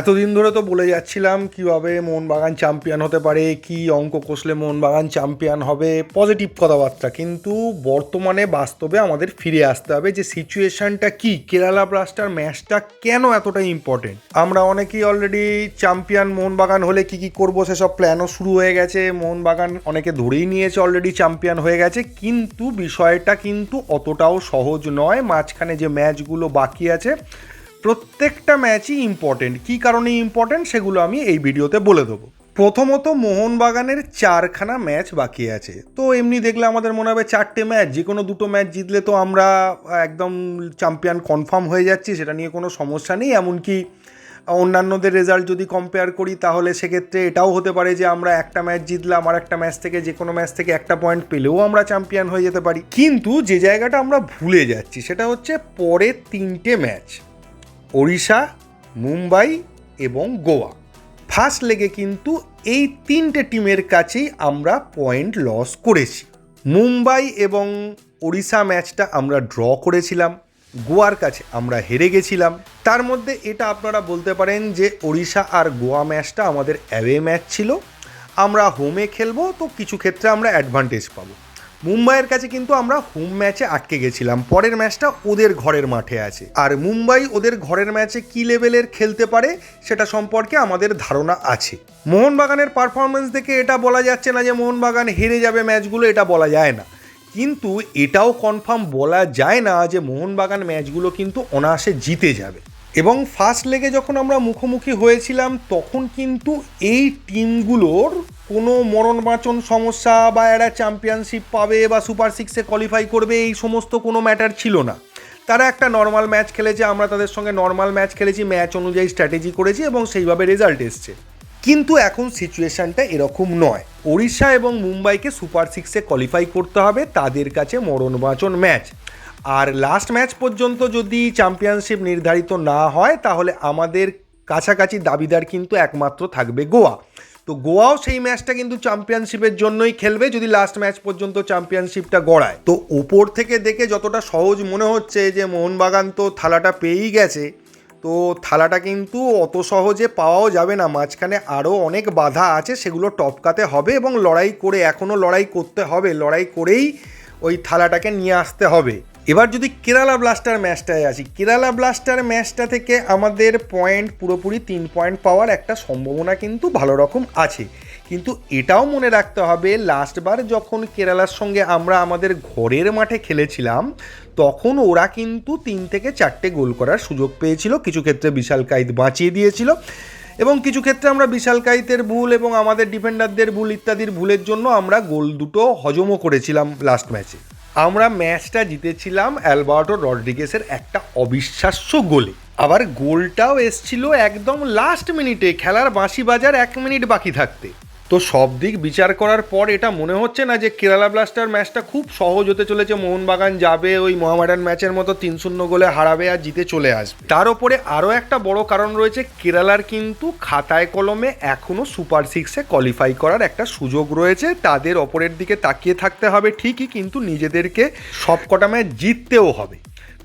এতদিন ধরে তো বলে যাচ্ছিলাম কীভাবে মোহনবাগান চ্যাম্পিয়ন হতে পারে, কি অঙ্ক কষলে মোহনবাগান চ্যাম্পিয়ন হবে পজিটিভ কথাবার্তা। কিন্তু বর্তমানে বাস্তবে আমাদের ফিরে আসতে হবে যে সিচুয়েশনটা কি, কেরালা ব্লাস্টার ম্যাচটা কেন এতটা ইম্পর্টেন্ট আমরা অনেকেই অলরেডি চ্যাম্পিয়ন মোহনবাগান হলে কি কি করব সেসব প্ল্যানও শুরু হয়ে গেছে। মোহনবাগান অনেকে ধরেই নিয়েছে অলরেডি চ্যাম্পিয়ন হয়ে গেছে। কিন্তু বিষয়টা কিন্তু অতটাও সহজ নয়। মাঝখানে যে ম্যাচগুলো বাকি আছে প্রত্যেকটা ম্যাচই ইম্পর্টেন্ট কী কারণে ইম্পর্টেন্ট সেগুলো আমি এই ভিডিওতে বলে দেবো। প্রথমত মোহনবাগানের চারখানা ম্যাচ বাকি আছে। তো এমনি দেখলে আমাদের মনে হবে চারটে ম্যাচ, যে কোনো দুটো ম্যাচ জিতলে তো আমরা একদম চ্যাম্পিয়ন কনফার্ম হয়ে যাচ্ছি, সেটা নিয়ে কোনো সমস্যা নেই। এমনকি অন্যান্যদের রেজাল্ট যদি কম্পেয়ার করি, তাহলে সেক্ষেত্রে এটাও হতে পারে যে আমরা একটা ম্যাচ জিতলাম, আর একটা ম্যাচ থেকে, যে কোনো ম্যাচ থেকে একটা পয়েন্ট পেলেও আমরা চ্যাম্পিয়ন হয়ে যেতে পারি। কিন্তু যে জায়গাটা আমরা ভুলে যাচ্ছি, সেটা হচ্ছে পরের তিনটে ম্যাচ। ওড়িশা, মুম্বাই এবং গোয়া। ফার্স্ট লেগে কিন্তু এই তিনটে টিমের কাছেই আমরা পয়েন্ট লস করেছি। মুম্বাই এবং ওড়িশা ম্যাচটা আমরা ড্র করেছিলাম। গোয়ার কাছে আমরা হেরে গেছিলাম। তার মধ্যে এটা আপনারা বলতে পারেন যে ওড়িশা আর গোয়া ম্যাচটা আমাদের অ্যাওয়ে ম্যাচ ছিল। আমরা হোমে খেলব, তো কিছু ক্ষেত্রে আমরা অ্যাডভান্টেজ পাবো। মুম্বাইয়ের কাছে কিন্তু আমরা হোম ম্যাচে আটকে গেছিলাম। পরের ম্যাচটা ওদের ঘরের মাঠে আছে। আর মুম্বাই ওদের ঘরের ম্যাচে কী লেভেলের খেলতে পারে, সেটা সম্পর্কে আমাদের ধারণা আছে। মোহনবাগানের পারফরমেন্স দেখে এটা বলা যাচ্ছে না যে মোহনবাগান হেরে যাবে ম্যাচগুলো এটা বলা যায় না। কিন্তু এটাও কনফার্ম বলা যায় না যে মোহনবাগান ম্যাচগুলো কিন্তু অনায়াসে জিতে যাবে। এবং ফার্স্ট লেগে যখন আমরা মুখোমুখি হয়েছিলাম, তখন কিন্তু এই টিমগুলোর কোনো মরণ বাঁচন সমস্যা বা এরা চ্যাম্পিয়নশিপ পাবে বা সুপার সিক্সে কোয়ালিফাই করবে, এই সমস্ত কোনো ম্যাটার ছিল না। তারা একটা নর্মাল ম্যাচ খেলেছে, আমরা তাদের সঙ্গে নর্মাল ম্যাচ খেলেছি ম্যাচ অনুযায়ী স্ট্র্যাটেজি করেছি এবং সেইভাবে রেজাল্ট এসছে। কিন্তু এখন সিচুয়েশানটা এরকম নয়। ওড়িশা এবং মুম্বাইকে সুপার সিক্সে কোয়ালিফাই করতে হবে, তাদের কাছে মরণ বাঁচন ম্যাচ আর লাস্ট ম্যাচ পর্যন্ত যদি চ্যাম্পিয়নশিপ নির্ধারিত না হয়, তাহলে আমাদের কাছাকাছি দাবিদার কিন্তু একমাত্র থাকবে গোয়া। তো গোয়াও সেই ম্যাচটা কিন্তু চ্যাম্পিয়নশিপের জন্যই খেলবে যদি লাস্ট ম্যাচ পর্যন্ত চ্যাম্পিয়নশিপটা গড়ায়। তো ওপর থেকে দেখে যতটা সহজ মনে হচ্ছে যে মোহনবাগান তো থালাটা পেয়েই গেছে, তো থালাটা কিন্তু অত সহজে পাওয়াও যাবে না। মাঝখানে আরও অনেক বাধা আছে, সেগুলো টপকাতে হবে এবং লড়াই করে এখনও লড়াই করতে হবে, লড়াই করেই ওই থালাটাকে নিয়ে আসতে হবে। এবার যদি কেরালা ব্লাস্টার ম্যাচটায় আসি, কেরালা ব্লাস্টার ম্যাচটা থেকে আমাদের পয়েন্ট পুরোপুরি তিন পয়েন্ট পাওয়ার একটা সম্ভাবনা কিন্তু ভালো রকম আছে। কিন্তু এটাও মনে রাখতে হবে লাস্টবার যখন কেরালার সঙ্গে আমরা আমাদের ঘরের মাঠে খেলেছিলাম, তখন ওরা কিন্তু তিন থেকে চারটে গোল করার সুযোগ পেয়েছিল। কিছু ক্ষেত্রে বিশাল কাইদ বাঁচিয়ে দিয়েছিল এবং কিছু ক্ষেত্রে আমরা বিশাল কাইতের ভুল এবং আমাদের ডিফেন্ডারদের ভুল ইত্যাদির ভুলের জন্য আমরা গোল দুটো হজমও করেছিলাম লাস্ট ম্যাচে আমরা ম্যাচটা জিতেছিলাম অ্যালবার্টো রড্রিগেসের একটা অবিশ্বাস্য গোলে। আবার গোলটাও এসছিল একদম লাস্ট মিনিটে খেলার বাঁশি বাজার এক মিনিট বাকি থাকতে। তো সব দিক বিচার করার পর এটা মনে হচ্ছে না যে কেরালা ব্লাস্টার ম্যাচটা খুব সহজ হতে চলেছে। মোহনবাগান যাবে ওই মোহামেডান ম্যাচের মতো তিন শূন্য গোলে হারাবে আর জিতে চলে আসবে। তার ওপরে আরও একটা বড় কারণ রয়েছে, কেরালার কিন্তু খাতায় কলমে এখনও সুপার সিক্সে কোয়ালিফাই করার একটা সুযোগ রয়েছে। তাদের ওপরের দিকে তাকিয়ে থাকতে হবে ঠিকই, কিন্তু নিজেদেরকে সব কটা ম্যাচ জিততেও হবে।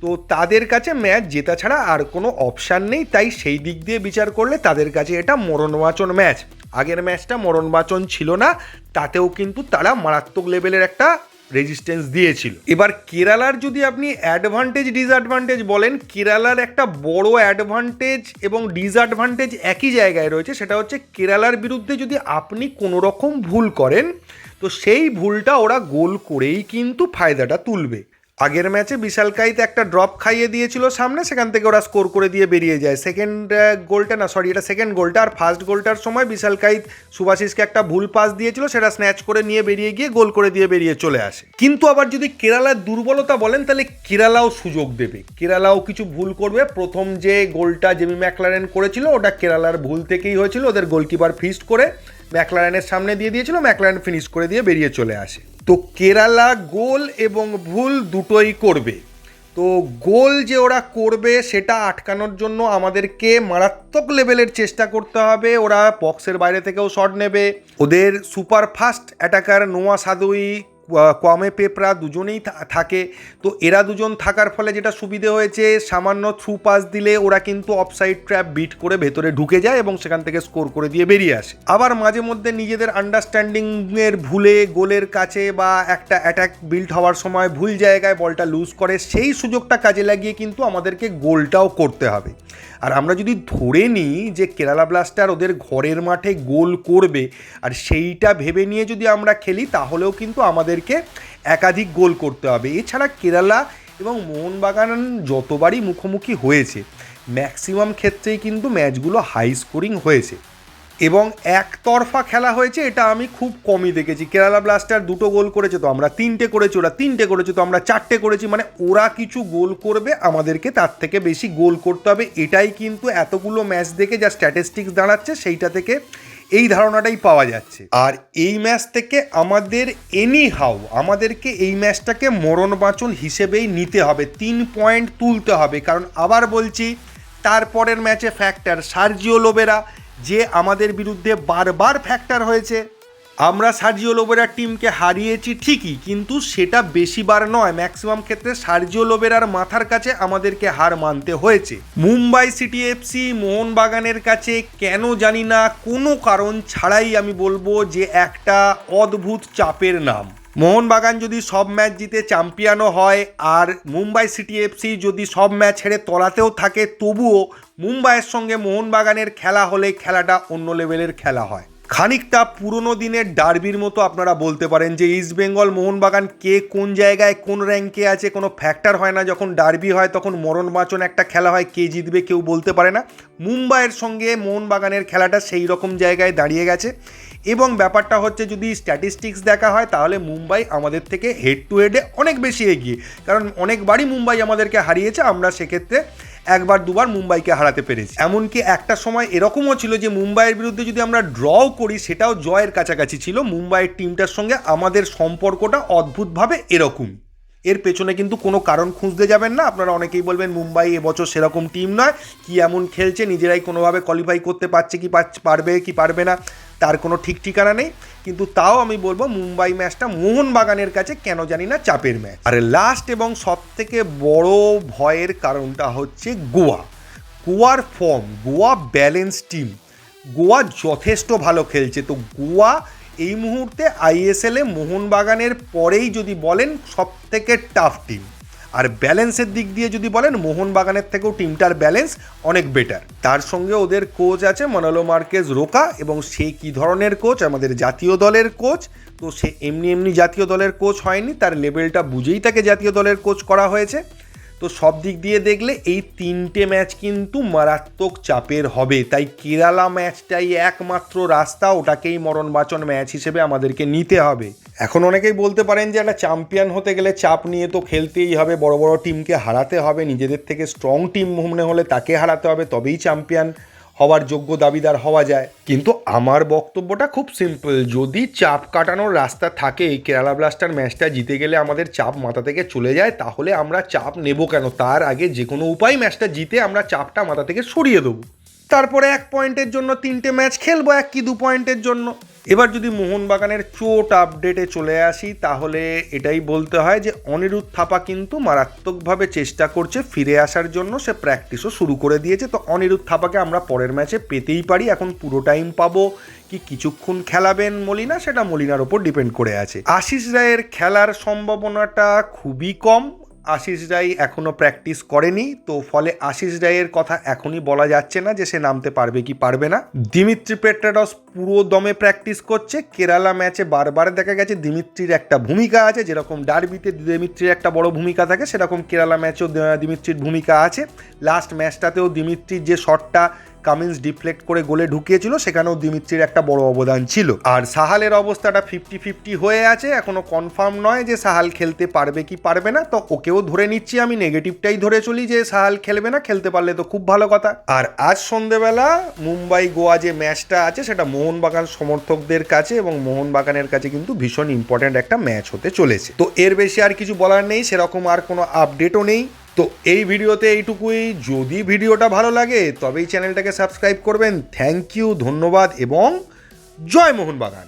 তো তাদের কাছে ম্যাচ জেতা ছাড়া আর কোনো অপশান নেই, তাই সেই দিক দিয়ে বিচার করলে তাদের কাছে এটা মরণবাচন ম্যাচ। আগের ম্যাচটা মরণবাচন ছিল না, তাতেও কিন্তু তারা মারাত্মক লেভেলের একটা রেজিস্ট্যান্স দিয়েছিল। এবার কেরালার যদি আপনি অ্যাডভান্টেজ ডিসঅ্যাডভান্টেজ বলেন, কেরালার একটা বড় অ্যাডভান্টেজ এবং ডিসঅ্যাডভান্টেজ একই জায়গায় রয়েছে, সেটা হচ্ছে কেরালার বিরুদ্ধে যদি আপনি কোনো রকম ভুল করেন, তো সেই ভুলটা ওরা গোল করেই কিন্তু ফায়দাটা তুলবে। আগের ম্যাচে বিশাল কাইতে একটা ড্রপ খাইয়ে দিয়েছিল সামনে, সেখান থেকে ওরা স্কোর করে দিয়ে বেরিয়ে যায়। সেকেন্ড গোলটা না সরি এটা সেকেন্ড গোলটা আর ফার্স্ট গোলটার সময় বিশাল কাইত সুভাশিসকে একটা ভুল পাস দিয়েছিল, সেটা স্ন্যাচ করে নিয়ে বেরিয়ে গিয়ে গোল করে দিয়ে বেরিয়ে চলে আসে। কিন্তু আবার যদি কেরালার দুর্বলতা বলেন, তাহলে কেরালাও সুযোগ দেবে। কেরালাও কিছু ভুল করবে। প্রথম যে গোলটা জেমি ম্যাকলারেন করেছিল, ওটা কেরালার ভুল থেকেই হয়েছিল, ওদের গোলকিপার ফিস্ট করে। ম্যাকলারেনের সামনে দিয়ে দিয়েছিল, ম্যাকলারেন ফিনিশ করে দিয়ে বেরিয়ে চলে আসে। তো কেরালা গোল এবং ভুল দুটোই করবে। তো গোল যে ওরা করবে, সেটা আটকানোর জন্য আমাদেরকে মারাত্মক লেভেলের চেষ্টা করতে হবে। ওরা বক্সের বাইরে থেকেও শট নেবে। ওদের সুপার ফাস্ট অ্যাটাকার নোয়া সাদুই কোয়ামে পেপরা দুজনেই থাকে। তো এরা দুজন থাকার ফলে যেটা সুবিধে হয়েছে, সামান্য থ্রু পাস দিলে ওরা কিন্তু অফসাইড ট্র্যাপ বিট করে ভেতরে ঢুকে যায় এবং সেখান থেকে স্কোর করে দিয়ে বেরিয়ে আসে। আবার মাঝে মধ্যে নিজেদের আন্ডারস্ট্যান্ডিংয়ের ভুলে গোলের কাছে বা একটা অ্যাটাক বিল্ড হওয়ার সময় ভুল জায়গায় বলটা লুজ করে, সেই সুযোগটা কাজে লাগিয়ে কিন্তু আমাদেরকে গোলটাও করতে হবে। আর আমরা যদি ধরে নিই যে কেরালা ব্লাস্টার ওদের ঘরের মাঠে গোল করবে, আর সেইটা ভেবে নিয়ে যদি আমরা খেলি, তাহলেও কিন্তু আমাদেরকে একাধিক গোল করতে হবে। এছাড়া কেরালা এবং মোহনবাগান যতবারই মুখোমুখি হয়েছে ম্যাক্সিমাম ক্ষেত্রেই কিন্তু ম্যাচগুলো হাই স্কোরিং হয়েছে। এবং একতরফা খেলা হয়েছে, এটা আমি খুব কমই দেখেছি। কেরালা ব্লাস্টার দুটো গোল করেছে তো আমরা, তিনটে করেছি ওরা, তিনটে করেছে তো আমরা, চারটে করেছি মানে ওরা কিছু গোল করবে, আমাদেরকে তার থেকে বেশি গোল করতে হবে। এটাই কিন্তু এতগুলো ম্যাচ দেখে যা স্ট্যাটিস্টিক্স দাঁড়াচ্ছে, সেইটা থেকে এই ধারণাটাই পাওয়া যাচ্ছে। আর এই ম্যাচ থেকে আমাদের এনি হাউ আমাদেরকে এই ম্যাচটাকে মরণ বাঁচন হিসেবেই নিতে হবে, তিন পয়েন্ট তুলতে হবে। কারণ আবার বলছি, তারপরের ম্যাচে ফ্যাক্টর সার্জিও লোবেরা যে আমাদের বিরুদ্ধে বারবার ফ্যাক্টর হয়েছে। আমরা সার্জিও লোবেরার টিমকে হারিয়েছি ঠিকই, কিন্তু সেটা বেশিবার নয় ম্যাক্সিমাম ক্ষেত্রে সার্জিও লোবেরার মাথার কাছে আমাদেরকে হার মানতে হয়েছে। মুম্বাই সিটি এফসি মোহনবাগানের কাছে কেন জানি না, কোনো কারণ ছাড়াই আমি বলব যে একটা অদ্ভুত চাপের নাম। মোহনবাগান যদি সব ম্যাচ জিতে চ্যাম্পিয়নও হয় আর মুম্বাই সিটি এফসি যদি সব ম্যাচ হেরে তলাতেও থাকে, তবুও মুম্বাইয়ের সঙ্গে মোহনবাগানের খেলা হলে খেলাটা অন্য লেভেলের খেলা হয়। খানিকটা পুরনো দিনের ডার্বির মতো আপনারা বলতে পারেন যে ইস্ট বেঙ্গল মোহনবাগান কে কোন জায়গায় কোন র্যাঙ্কে আছে, কোনো ফ্যাক্টর হয় না। যখন ডার্বি হয় তখন মরণ বাঁচন একটা খেলা হয়, কে জিতবে কেউ বলতে পারে না। মুম্বাইয়ের সঙ্গে মোহনবাগানের খেলাটা সেই রকম জায়গায় দাঁড়িয়ে গেছে। এবং ব্যাপারটা হচ্ছে যদি স্ট্যাটিস্টিক্স দেখা হয়, তাহলে মুম্বাই আমাদের থেকে হেড টু হেডে অনেক বেশি এগিয়ে। কারণ অনেকবারই মুম্বাই আমাদেরকে হারিয়েছে, আমরা সেক্ষেত্রে একবার, দুবার মুম্বাইকে হারাতে পেরেছি। এমনকি একটা সময় এরকমও ছিল যে মুম্বাইয়ের বিরুদ্ধে যদি আমরা ড্রও করি, সেটাও জয়ের কাছাকাছি ছিল। মুম্বাইয়ের টিমটার সঙ্গে আমাদের সম্পর্কটা অদ্ভুতভাবে এরকম। এর পেছনে কিন্তু কোনো কারণ খুঁজতে যাবেন না। আপনারা অনেকেই বলবেন, মুম্বাই এবছর সেরকম টিম নয়। কি এমন খেলছে, নিজেরাই কোনোভাবে কোয়ালিফাই করতে পারছে কি পারবে কি পারবে না। তার কোনো ঠিক ঠিকানা নেই, কিন্তু তাও আমি বলব মুম্বাই ম্যাচটা মোহনবাগানের কাছে কেন জানি না চাপের ম্যাচ। আর লাস্ট এবং সব থেকে বড় ভয়ের কারণটা হচ্ছে গোয়া। গোয়ার form Goa balance team Goa যথেষ্ট ভালো খেলছে। তো গোয়া এই মুহূর্তে আইএসএলে মোহনবাগানের পরেই যদি বলেন সব থেকে টাফ টিম আর ব্যালেন্সের দিক দিয়ে যদি বলেন, মোহনবাগানের থেকেও টিমটার ব্যালেন্স অনেক বেটার তার সঙ্গে ওদের কোচ আছে মনালো মার্কেজ রোকা এবং সে কি ধরনের কোচ আমাদের জাতীয় দলের কোচ তো সে এমনি এমনি জাতীয় দলের কোচ হয়নি, তার লেভেলটা বুঝেই তাকে জাতীয় দলের কোচ করা হয়েছে। তো সব দিক দিয়ে দেখলে এই তিনটে ম্যাচ কিন্তু মারাত্মক চাপের হবে। তাই কেরালা ম্যাচটাই একমাত্র রাস্তা, ওটাকেই মরণ বাচন ম্যাচ হিসেবে আমাদেরকে নিতে হবে। এখন অনেকেই বলতে পারেন যে একটা চ্যাম্পিয়ন হতে গেলে চাপ নিয়ে তো খেলতেই হবে, বড় বড় টিমকে হারাতে হবে, নিজেদের থেকে স্ট্রং টিম মনে হলে তাকে হারাতে হবে, তবেই চ্যাম্পিয়ন। হওয়ার যোগ্য দাবিদার হওয়া যায়। কিন্তু আমার বক্তব্যটা খুব সিম্পল যদি চাপ কাটানোর রাস্তা থাকে কেরালা ব্লাস্টার ম্যাচটা জিতে গেলে আমাদের চাপ মাথা থেকে চলে যায়, তাহলে আমরা চাপ নেব কেন? তার আগে যে কোনো উপায় ম্যাচটা জিতে আমরা চাপটা মাথা থেকে সরিয়ে দেবো। তারপরে এক পয়েন্টের জন্য তিনটে ম্যাচ খেলব এক কি দু পয়েন্টের জন্য। এবার যদি মোহনবাগানের চোট আপডেটে চলে আসি, তাহলে এটাই বলতে হয় যে, অনিরুদ্ধ থাপা কিন্তু মারাত্মকভাবে চেষ্টা করছে ফিরে আসার জন্য। সে প্র্যাকটিসও শুরু করে দিয়েছে। তো অনিরুদ্ধ থাপাকে আমরা পরের ম্যাচে পেতেই পারি। এখন পুরো টাইম পাবো কি কিছুক্ষণ খেলাবেন মলিনা? সেটা মলিনার ওপর ডিপেন্ড করে আছে। আশিস রায়ের খেলার সম্ভাবনাটা খুবই কম। আশিস রায় এখনও প্র্যাকটিস করেনি, তো ফলে আশিস রায়ের কথা এখনই বলা যাচ্ছে না যে সে নামতে পারবে কি পারবে না। দিমিত্রি পেট্রাডস পুরো দমে প্র্যাকটিস করছে, কেরালা ম্যাচে বারবার দেখা গেছে, দিমিত্রির একটা ভূমিকা আছে, যেরকম ডার্বিতে দিমিত্রির একটা বড় ভূমিকা থাকে, সেরকম কেরালা ম্যাচেও দিমিত্রির ভূমিকা আছে। লাস্ট ম্যাচটাতেও দিমিত্রির যে শটটা কামিন্স ডিফ্লেক্ট করে গোলে ঢুকিয়েছিল, সেখানেও দিমিত্রির একটা বড় অবদান ছিল। আর সাহালের অবস্থাটা ফিফটি ফিফটি হয়ে আছে, এখনও কনফার্ম নয় যে সাহাল খেলতে পারবে কি পারবে না, তো ওকেও ধরে নিচ্ছি আমি নেগেটিভটাই ধরে চলি যে সাহাল খেলবে না, খেলতে পারলে তো খুব ভালো কথা। আর আজ সন্ধেবেলা মুম্বাই গোয়া যে ম্যাচটা আছে, সেটা মোহনবাগান সমর্থকদের কাছে এবং মোহনবাগানের কাছে কিন্তু ভীষণ ইম্পর্ট্যান্ট একটা ম্যাচ হতে চলেছে। তো এর বেশি আর কিছু বলার নেই, সেরকম আর কোনো আপডেটও নেই। তো এই ভিডিওতে এইটুকুই। যদি ভিডিওটা ভালো লাগে, তবেই চ্যানেলটাকে সাবস্ক্রাইব করবেন। থ্যাংক ইউ, ধন্যবাদ এবং জয় মোহনবাগান।